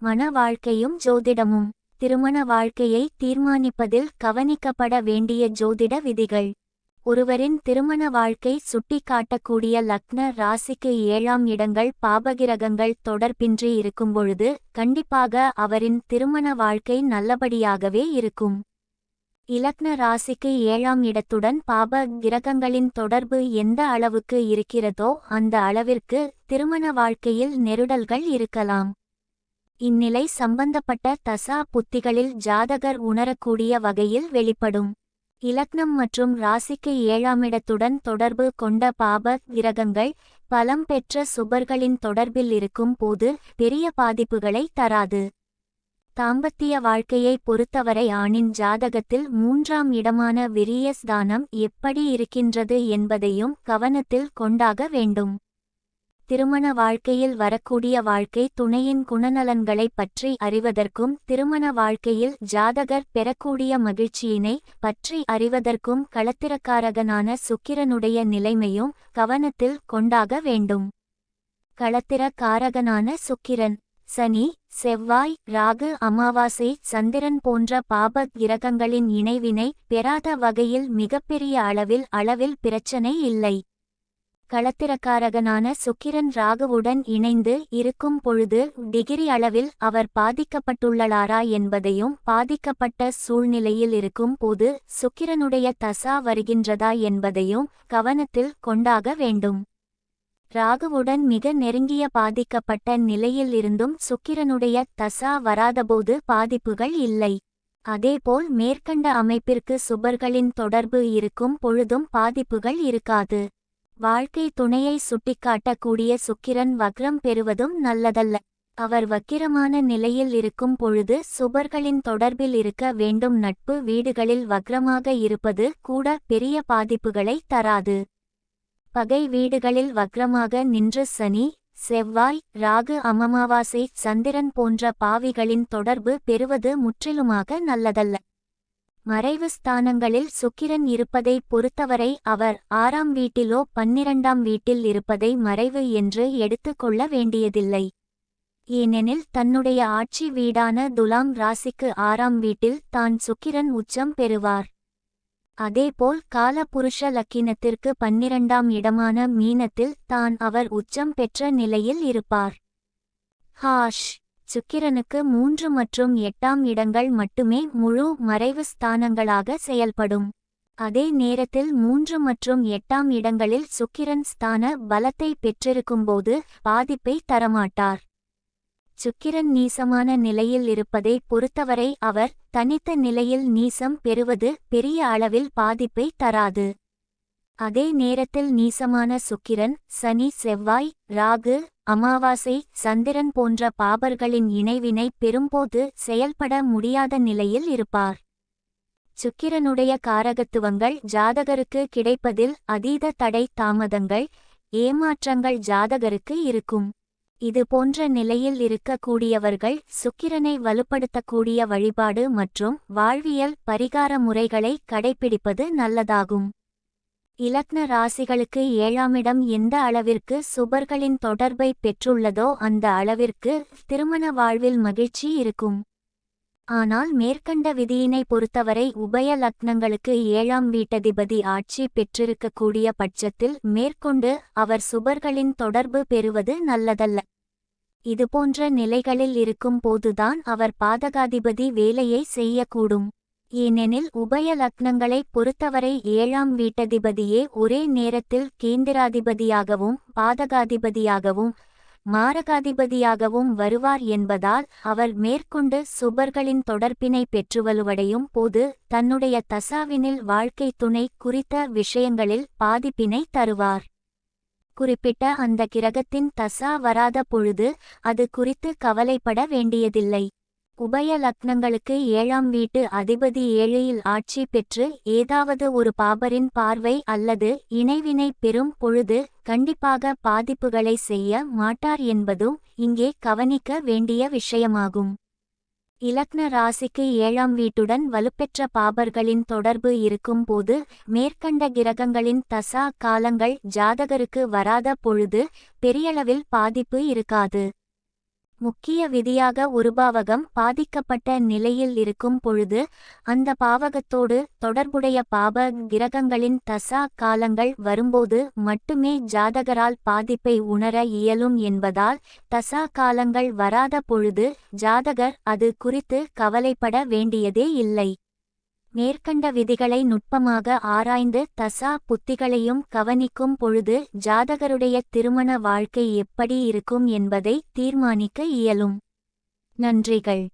மன வாழ்க்கையும் ஜோதிடமும். திருமண வாழ்க்கையை தீர்மானிப்பதில் கவனிக்கப்பட வேண்டிய ஜோதிட விதிகள். ஒருவரின் திருமண வாழ்க்கை சுட்டிக்காட்டக்கூடிய லக்ன ராசிக்கு ஏழாம் இடங்கள் பாபகிரகங்கள் தொடர்பின்றி இருக்கும்பொழுது கண்டிப்பாக அவரின் திருமண வாழ்க்கை நல்லபடியாகவே இருக்கும். இலக்ன ராசிக்கு ஏழாம் இடத்துடன் பாப கிரகங்களின் தொடர்பு எந்த அளவுக்கு இருக்கிறதோ அந்த அளவிற்கு திருமண வாழ்க்கையில் நெருடல்கள் இருக்கலாம். இந்நிலை சம்பந்தப்பட்ட தசா புத்திகளில் ஜாதகர் உணரக்கூடிய வகையில் வெளிப்படும். இலக்னம் மற்றும் ராசிக்கு ஏழாமிடத்துடன் தொடர்பு கொண்ட பாப கிரகங்கள் பலம் பெற்ற சுபர்களின் தொடர்பில் இருக்கும் போது பெரிய பாதிப்புகளை தராது. தாம்பத்திய வாழ்க்கையை பொறுத்தவரை ஆணின் ஜாதகத்தில் மூன்றாம் இடமான விரியஸ்தானம் எப்படி இருக்கின்றது என்பதையும் கவனத்தில் கொண்டாக வேண்டும். திருமண வாழ்க்கையில் வரக்கூடிய வாழ்க்கை துணையின் குணநலன்களைப் பற்றி அறிவதற்கும் திருமண வாழ்க்கையில் ஜாதகர் பெறக்கூடிய மகிழ்ச்சியினை பற்றி அறிவதற்கும் களத்திரக்காரகனான சுக்கிரனுடைய நிலைமையும் கவனத்தில் கொண்டாக வேண்டும். களத்திரக்காரகனான சுக்கிரன் சனி செவ்வாய் ராகு அமாவாசை சந்திரன் போன்ற பாப கிரகங்களின் இணைவினை பெறாத வகையில் மிகப்பெரிய அளவில் அளவில் பிரச்சனை இல்லை. களத்திரக்காரகனான சுக்கிரன் ராகுவுடன் இணைந்து இருக்கும் பொழுது டிகிரி அளவில் அவர் பாதிக்கப்பட்டுள்ளளாரா என்பதையும் பாதிக்கப்பட்ட சூழ்நிலையில் இருக்கும் போது சுக்கிரனுடைய தசா வருகின்றதா என்பதையும் கவனத்தில் கொண்டாக வேண்டும். ராகுவுடன் மிக நெருங்கிய பாதிக்கப்பட்ட நிலையில் இருந்தும் சுக்கிரனுடைய தசா வராதபோது பாதிப்புகள் இல்லை. அதேபோல் மேற்கண்ட அமைப்பிற்கு சுபர்களின் தொடர்பு இருக்கும் பொழுதும் பாதிப்புகள் இருக்காது. வாழ்க்கை துணையை சுட்டிக்காட்டக்கூடிய சுக்கிரன் வக்ரம் பெறுவதும் நல்லதல்ல. அவர் வக்கிரமான நிலையில் இருக்கும் பொழுது சுபர்களின் தொடர்பில் இருக்க வேண்டும். நட்பு வீடுகளில் வக்ரமாக இருப்பது கூட பெரிய பாதிப்புகளை தராது. பகை வீடுகளில் வக்ரமாக நின்று சனி செவ்வாய் ராகு அமமாவாசை சந்திரன் போன்ற பாவிகளின் தொடர்பு பெறுவது முற்றிலுமாக நல்லதல்ல. மறைவு ஸ்தானங்களில் சுக்கிரன் இருப்பதை பொறுத்தவரை அவர் ஆறாம் வீட்டிலோ பன்னிரண்டாம் வீட்டில் இருப்பதை மறைவு என்று எடுத்துக்கொள்ள வேண்டியதில்லை. ஏனெனில் தன்னுடைய ஆட்சி வீடான துலாம் ராசிக்கு ஆறாம் வீட்டில் தான் சுக்கிரன் உச்சம் பெறுவார். அதேபோல் காலபுருஷ லக்கினத்திற்கு பன்னிரண்டாம் இடமான மீனத்தில் தான் அவர் உச்சம் பெற்ற நிலையில் இருப்பார். ஹாஷ். சுக்கிரனுக்கு மூன்று மற்றும் எட்டாம் இடங்கள் மட்டுமே முழு மறைவு ஸ்தானங்களாக செயல்படும். அதே நேரத்தில் மூன்று மற்றும் எட்டாம் இடங்களில் சுக்கிரன் ஸ்தான பலத்தை பெற்றிருக்கும்போது பாதிப்பை தரமாட்டார். சுக்கிரன் நீசமான நிலையில் இருப்பதை பொறுத்தவரை அவர் தனித்த நிலையில் நீசம் பெறுவது பெரிய அளவில் பாதிப்பை தராது. அதே நேரத்தில் நீசமான சுக்கிரன் சனி செவ்வாய் ராகு அமாவாசை சந்திரன் போன்ற பாபர்களின் இணைவினை பெறும்போது செயல்பட முடியாத நிலையில் இருப்பார். சுக்கிரனுடைய காரகத்துவங்கள் ஜாதகருக்கு கிடைப்பதில் அதீத தடை தாமதங்கள் ஏமாற்றங்கள் ஜாதகருக்கு இருக்கும். இது போன்ற நிலையில் இருக்கக்கூடியவர்கள் சுக்கிரனை வலுப்படுத்தக்கூடிய வழிபாடு மற்றும் வாழ்வியல் பரிகார முறைகளை கடைபிடிப்பது நல்லதாகும். இலக்ன ராசிகளுக்கு ஏழாமிடம் எந்த அளவிற்கு சுபர்களின் தொடர்பை பெற்றுள்ளதோ அந்த அளவிற்கு திருமண வாழ்வில் மகிழ்ச்சி இருக்கும். ஆனால் மேற்கண்ட விதியினை பொறுத்தவரை உபய லக்னங்களுக்கு ஏழாம் வீட்டதிபதி ஆட்சி பெற்றிருக்கக்கூடிய பட்சத்தில் மேற்கொண்டு அவர் சுபர்களின் தொடர்பு பெறுவது நல்லதல்ல. இதுபோன்ற நிலைகளில் இருக்கும் போதுதான் அவர் பாதகாதிபதி வேலையை செய்யக்கூடும். ஏனெனில் உபய லக்னங்களை பொறுத்தவரை ஏழாம் வீட்டதிபதியே ஒரே நேரத்தில் கேந்திராதிபதியாகவும் பாதகாதிபதியாகவும் மாரகாதிபதியாகவும் வருவார் என்பதால் அவர் மேற்கொண்டு சுபர்களின் தொடர்பினை பெற்றுவலுவடையும் போது தன்னுடைய தசாவினில் வாழ்க்கை துணை குறித்த விஷயங்களில் பாதிப்பினை தருவார். குறிப்பிட்ட அந்த கிரகத்தின் தசா வராத பொழுது அது குறித்து கவலைப்பட வேண்டியதில்லை. உபய லக்னங்களுக்கு ஏழாம் வீட்டு அதிபதி ஏழையில் ஆட்சி பெற்று ஏதாவது ஒரு பாபரின் பார்வை அல்லது இணைவினை பெறும் பொழுது கண்டிப்பாக பாதிப்புகளை செய்ய மாட்டார் என்பதும் இங்கே கவனிக்க வேண்டிய விஷயமாகும். இலக்ன ராசிக்கு ஏழாம் வீட்டுடன் வலுப்பெற்ற பாபர்களின் தொடர்பு இருக்கும் போது மேற்கண்ட கிரகங்களின் தசா காலங்கள் ஜாதகருக்கு வராத பொழுது பெரியளவில் பாதிப்பு இருக்காது. முக்கிய விதியாக ஒரு பாவகம் பாதிக்கப்பட்ட நிலையில் இருக்கும் பொழுது அந்த பாவகத்தோடு தொடர்புடைய பாப கிரகங்களின் தசா காலங்கள் வரும்போது மட்டுமே ஜாதகரால் பாதிப்பை உணர இயலும் என்பதால் தசா காலங்கள் வராத பொழுது ஜாதகர் அது குறித்து கவலைப்பட வேண்டியதே இல்லை. மேற்கண்ட விதிகளை நுட்பமாக ஆராய்ந்து தசா புத்திகளையும் கவனிக்கும் பொழுது ஜாதகருடைய திருமண வாழ்க்கை எப்படி இருக்கும் என்பதை தீர்மானிக்க இயலும். நன்றிகள்.